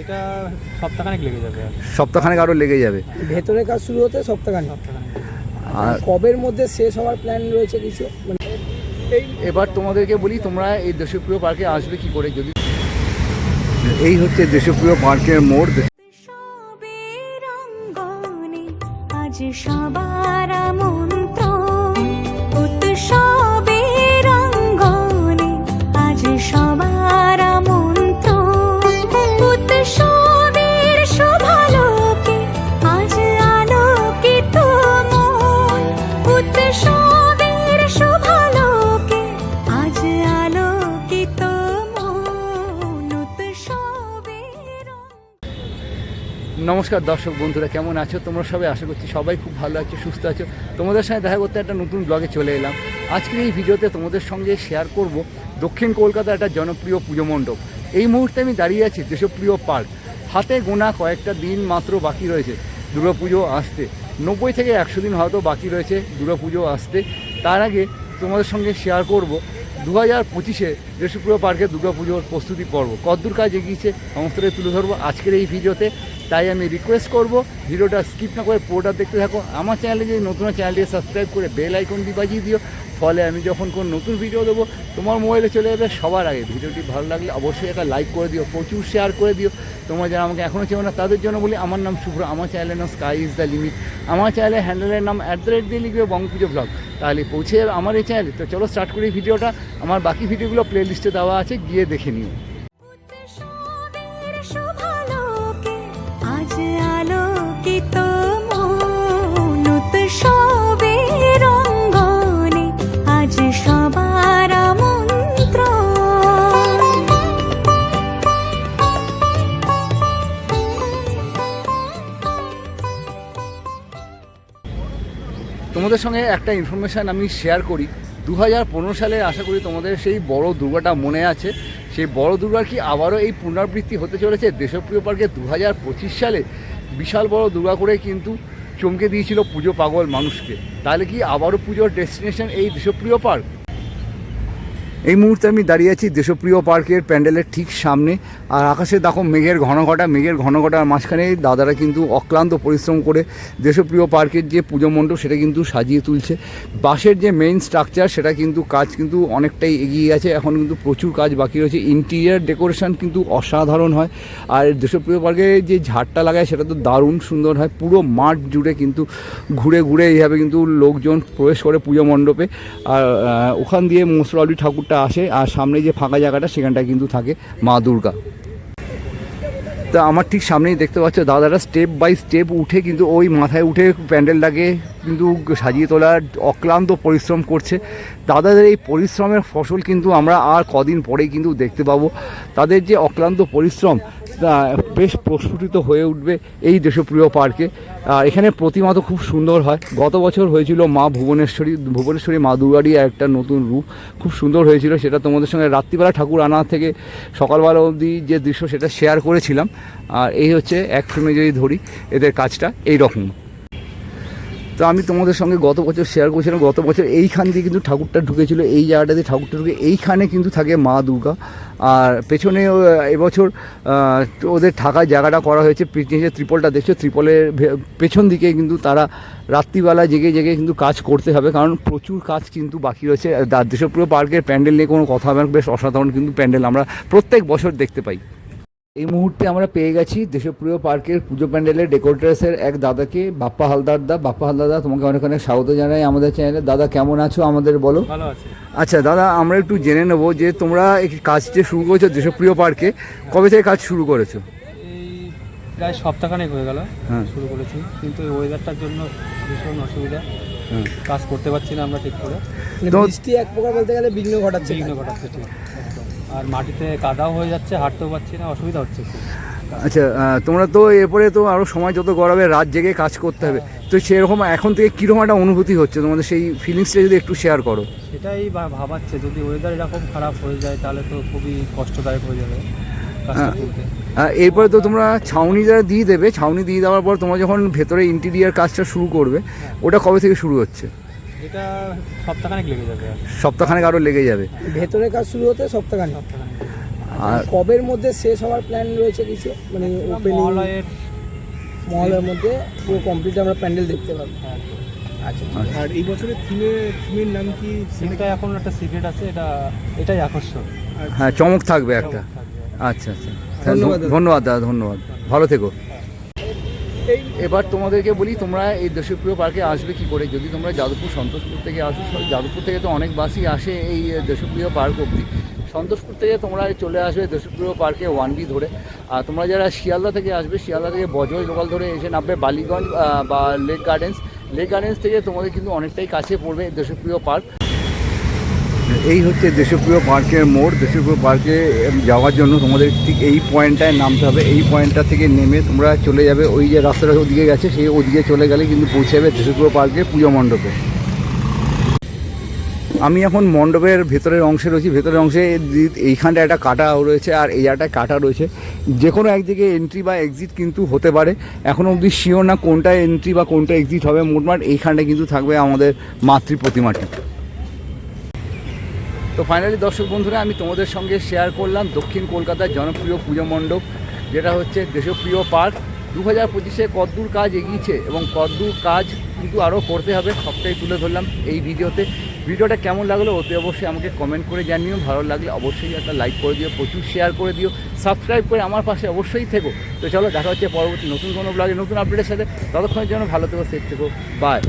এটা সপ্তাহখানেক লেগে যাবে সপ্তাহখানেক আরও লেগে যাবে। ভেতরে কাজ শুরু হতে সপ্তাহখানি সপ্তাহখানেক আর কবের মধ্যে শেষ হওয়ার প্ল্যান রয়েছে কিছু? মানে এবার তোমাদেরকে বলি তোমরা এই দেশপ্রিয় পার্কে আসবে কি করে যদি এই হচ্ছে দেশপ্রিয় পার্কের মোড়। সবের নমস্কার দর্শক বন্ধুরা, কেমন আছো? তোমরা সবাই আশা করছি সবাই খুব ভালো আছো, সুস্থ আছো। তোমাদের সঙ্গে দেখা করতে একটা নতুন ব্লগে চলে এলাম। আজকের এই ভিডিওতে তোমাদের সঙ্গে শেয়ার করব দক্ষিণ কলকাতার একটা জনপ্রিয় পুজো মণ্ডপ। এই মুহূর্তে আমি দাঁড়িয়ে আছি দেশপ্রিয় পার্ক। হাতে গোনা কয়েকটা দিন মাত্র বাকি রয়েছে দুর্গাপুজো আসতে। নব্বই থেকে একশো দিন হয়তো বাকি রয়েছে দুর্গাপুজো আসতে। তার আগে তোমাদের সঙ্গে শেয়ার করব দু হাজার পঁচিশে দেশপ্রিয় পার্কে দুর্গাপুজোর প্রস্তুতি পর্ব। কদ্দূর কাজ এগিয়েছে সমস্তটাই তুলে ধরবো আজকের এই ভিডিওতে। তাই আমি রিকোয়েস্ট করব, ভিডিওটা স্কিপ না করে পুরোটা দেখতে থাকো। আমার চ্যানেলে যদি নতুন চ্যানেলটি সাবস্ক্রাইব করে বেল আইকনটি বাজিয়ে দিও, ফলে আমি যখন কোনো নতুন ভিডিও দেবো, তোমার মোবাইলে চলে যাবে সবার আগে। ভিডিওটি ভালো লাগলে অবশ্যই একটা লাইক করে দিও, প্রচুর শেয়ার করে দিও। তোমরা যারা আমাকে এখনও চেনো না, তাদের জন্য বলি, আমার নাম শুভ্র, আমার চ্যানেলের নাম স্কাই ইজ দ্য লিমিট আমার চ্যানেলের হ্যান্ডেলের নাম অ্যাট দ্য রেট দিয়ে লিখবে বঙ্গপুজো ব্লগ তাহলে পৌঁছে আমার এই চ্যানেলে তো চলো স্টার্ট করি ভিডিওটা আমার বাকি ভিডিওগুলো প্লে লিস্টে দেওয়া আছে, গিয়ে দেখে নিও। তোমাদের সঙ্গে একটা ইনফরমেশান আমি শেয়ার করি। দু হাজার পনেরো সালে আশা করি তোমাদের সেই বড় দুর্গাটা মনে আছে। সেই বড় দুর্গার কি আবারও এই পুনরাবৃত্তি হতে চলেছে? দেশপ্রিয় পার্কে দু হাজার পঁচিশ সালে বিশাল বড় দুর্গা করে কিন্তু চমকে দিয়েছিল পুজো পাগল মানুষকে। তাহলে কি আবারও পুজোর ডেস্টিনেশন এই দেশপ্রিয় পার্ক? এই মুহূর্তে আমি দাঁড়িয়ে আছি দেশপ্রিয় পার্কের প্যান্ডেলের ঠিক সামনে। আর আকাশে দেখো মেঘের ঘন ঘটা, মেঘের ঘন ঘটার মাঝখানে দাদারা কিন্তু অক্লান্ত পরিশ্রম করে দেশপ্রিয় পার্কের যে পুজো মণ্ডপ, সেটা কিন্তু সাজিয়ে তুলছে। বাঁশের যে মেইন স্ট্রাকচার সেটা কিন্তু কাজ কিন্তু অনেকটাই এগিয়ে আছে। এখন কিন্তু প্রচুর কাজ বাকি রয়েছে। ইন্টিরিয়ার ডেকোরেশন কিন্তু অসাধারণ হয়। আর দেশপ্রিয় পার্কে যে ঝাড়টা লাগায়, সেটা তো দারুণ সুন্দর হয়। পুরো মাঠ জুড়ে কিন্তু ঘুরে ঘুরে এইভাবে কিন্তু লোকজন প্রবেশ করে পুজো মণ্ডপে। আর ওখান দিয়ে মোসরাউলি ঠাকুরটা আসে আর সামনে যে ফাঁকা জায়গাটা সেখানটা কিন্তু থাকে মা দুর্গা। তা আমার ঠিক সামনেই দেখতে পাচ্ছ দাদারা স্টেপ বাই স্টেপ উঠে কিন্তু ওই মাথায় উঠে প্যান্ডেলটাকে কিন্তু সাজিয়ে তোলার অক্লান্ত পরিশ্রম করছে। দাদাদের এই পরিশ্রমের ফসল কিন্তু আমরা আর কদিন পরেই কিন্তু দেখতে পাবো। তাদের যে অক্লান্ত পরিশ্রম বেশ প্রস্ফুটিত হয়ে উঠবে এই দেশপ্রিয় পার্কে। আর এখানে প্রতিমা তো খুব সুন্দর হয়। গত বছর হয়েছিল মা ভুবনেশ্বরী ভুবনেশ্বরী মা দুর্গারই একটা নতুন রূপ। খুব সুন্দর হয়েছিল, সেটা তোমাদের সঙ্গে রাত্রিবেলা ঠাকুর আনা থেকে সকালবেলা অবধি যে দৃশ্য সেটা শেয়ার করেছিলাম। আর এই হচ্ছে এক ফ্রেমে যদি ধরি, এদের কাজটা এই রকম তো আমি তোমাদের সঙ্গে গত বছর শেয়ার করেছিলাম, গত বছর এইখান দিয়ে কিন্তু ঠাকুরটা ঢুকেছিল, এই জায়গাটা দিয়ে ঠাকুরটা ঢুকে, এইখানে কিন্তু থাকে মা দুর্গা। আর পেছনে এবছর ওদের থাকার জায়গাটা করা হয়েছে যে ত্রিপলটা দেখছ, ত্রিপলের পেছন দিকে কিন্তু তারা রাত্রিবেলা জেগে জেগে কিন্তু কাজ করতে হবে, কারণ প্রচুর কাজ কিন্তু বাকি রয়েছে। দেশপ্রিয় পার্কের প্যান্ডেল নিয়ে কোনো কথা হবে বেশ অসাধারণ কিন্তু প্যান্ডেল আমরা প্রত্যেক বছর দেখতে পাই। এই মুহূর্তে আমরা পেয়ে গেছি দেশপ্রিয় পার্কের পুজো প্যান্ডেলের ডেকোরেটার্সের এক দাদাকে বাপ্পা হালদার দা। বাপ্পা হালদার দা তোমাকে অনেক অনেক স্বাগত জানাই আমাদের চ্যানেলে দাদা কেমন আছো আমাদের বলো? আচ্ছা দাদা আমরা একটু জেনে নেব যে তোমরা এই কাজ যে শুরু করেছ দেশপ্রিয় পার্কে কবে থেকে কাজ শুরু করেছ? এই প্রায় সপ্তাহখানেক হয়ে গেল হ্যাঁ। শুরু করেছি কিন্তু এই ওয়েদারটার জন্য ভীষণ অসুবিধা। হ্যাঁ। কাজ করতে পারছি না আমরা ঠিক করে। বৃষ্টি এক প্রকার বলতে গেলে বিঘ্ন ঘটাচ্ছে বিঘ্ন ঘটাচ্ছে ঠিক। আর মাটিতে কাদাও হয়ে যাচ্ছে হাঁটতেও পারছি না অসুবিধা হচ্ছে আচ্ছা তোমরা তো এরপরে তো আরও সময় যত গড়াবে রাত জেগে কাজ করতে হবে। তো সেরকম এখন থেকে কীরকম একটা অনুভূতি হচ্ছে? তোমাদের সেই ফিলিংসটা যদি একটু শেয়ার করো। সেটাই ভাবাচ্ছে যদি ওয়েদার এরকম খারাপ হয়ে যায় তাহলে তো খুবই কষ্টদায়ক হয়ে যাবে হ্যাঁ। এরপরে তো তোমরা ছাউনি যারা দিয়ে দেবে ছাউনি দিয়ে দেওয়ার পর তোমরা যখন ভেতরে ইন্টিরিয়ার কাজটা শুরু করবে ওটা কবে থেকে শুরু হচ্ছে? এটা সপ্তাহখানেক লেগে যাবে সপ্তাহখানেক আরও লেগে যাবে। ভেতরে কাজ শুরু হতে সপ্তাহখানেক। আর কবের মধ্যে শেষ হওয়ার প্ল্যান রয়েছে কিছু? মানে ওপেনিং মহালয়ের মহলের মধ্যে পুরো কমপ্লিট আমরা প্যান্ডেল দেখতে পাবো। হ্যাঁ, আচ্ছা আর এই বছরের থিমের থিমের নাম কি? সিনটা এখন একটা সিক্রেট আছে এটা এটাই আকর্ষণ। হ্যাঁ চমক থাকবে একটা। আচ্ছা আচ্ছা। ধন্যবাদ দাদা। ধন্যবাদ দাদা ধন্যবাদ। ভালো থেকো। এবার তোমাদেরকে বলি, তোমরা এই দেশপ্রিয় পার্কে আসবে কি করে? যদি তোমরা যাদবপুর সন্তোষপুর থেকে আসো যাদবপুর থেকে তো অনেক বাসই আসে এই দেশপ্রিয় পার্ক অবধি। সন্তোষপুর থেকে তোমরা চলে আসবে দেশপ্রিয় পার্কে ওয়ান বি ধরে। আর তোমরা যারা শিয়ালদা থেকে আসবে, শিয়ালদা থেকে বজয় লোকাল ধরে এসে নামবে বালিগঞ্জ বা লেক গার্ডেন্স। লেক গার্ডেন্স থেকে তোমাদের কিন্তু অনেকটাই কাছে পড়বে দেশপ্রিয় পার্ক। এই হচ্ছে দেশপ্রিয় পার্কের মোড়। দেশপ্রিয় পার্কে যাওয়ার জন্য তোমাদের ঠিক এই পয়েন্টটায় নামতে হবে। এই পয়েন্টটা থেকে নেমে তোমরা চলে যাবে ওই যে রাস্তাটা ওদিকে গেছে, সেই ওদিকে চলে গেলে কিন্তু পৌঁছে যাবে দেশপ্রিয় পার্কের পুজো মণ্ডপে। আমি এখন মণ্ডপের ভেতরের অংশে রয়েছি। ভেতরের অংশে এইখানটা একটা কাটা রয়েছে আর এই একটা কাটা রয়েছে। যে কোনো একদিকে এন্ট্রি বা এক্সিট কিন্তু হতে পারে। এখনও অবধি শিওর না কোনটা এন্ট্রি বা কোনটা এক্সিট হবে মোটমাট এইখানটায় কিন্তু থাকবে আমাদের মাতৃ প্রতিমাটি। তো ফাইনালি দর্শক বন্ধুরা, আমি তোমাদের সঙ্গে শেয়ার করলাম দক্ষিণ কলকাতার জনপ্রিয় পুজো মণ্ডপ, যেটা হচ্ছে দেশপ্রিয় পার্ক। দু হাজার পঁচিশে কদ্দূর কাজ এগিয়েছে এবং কদ্দূর কাজ কিন্তু আরও করতে হবে, সবটাই তুলে ধরলাম এই ভিডিওতে। ভিডিওটা কেমন লাগল অতি অবশ্যই আমাকে কমেন্ট করে জানিও, ভালো লাগলে অবশ্যই একটা লাইক করে দিও, প্রচুর শেয়ার করে দিও সাবস্ক্রাইব করে আমার পাশে অবশ্যই থেকো। তো চলো, দেখা হচ্ছে পরবর্তী নতুন কোনো ব্লগে নতুন আপডেটের সাথে, ততক্ষণের জন্য ভালো থেকো সেফ থেকো বাই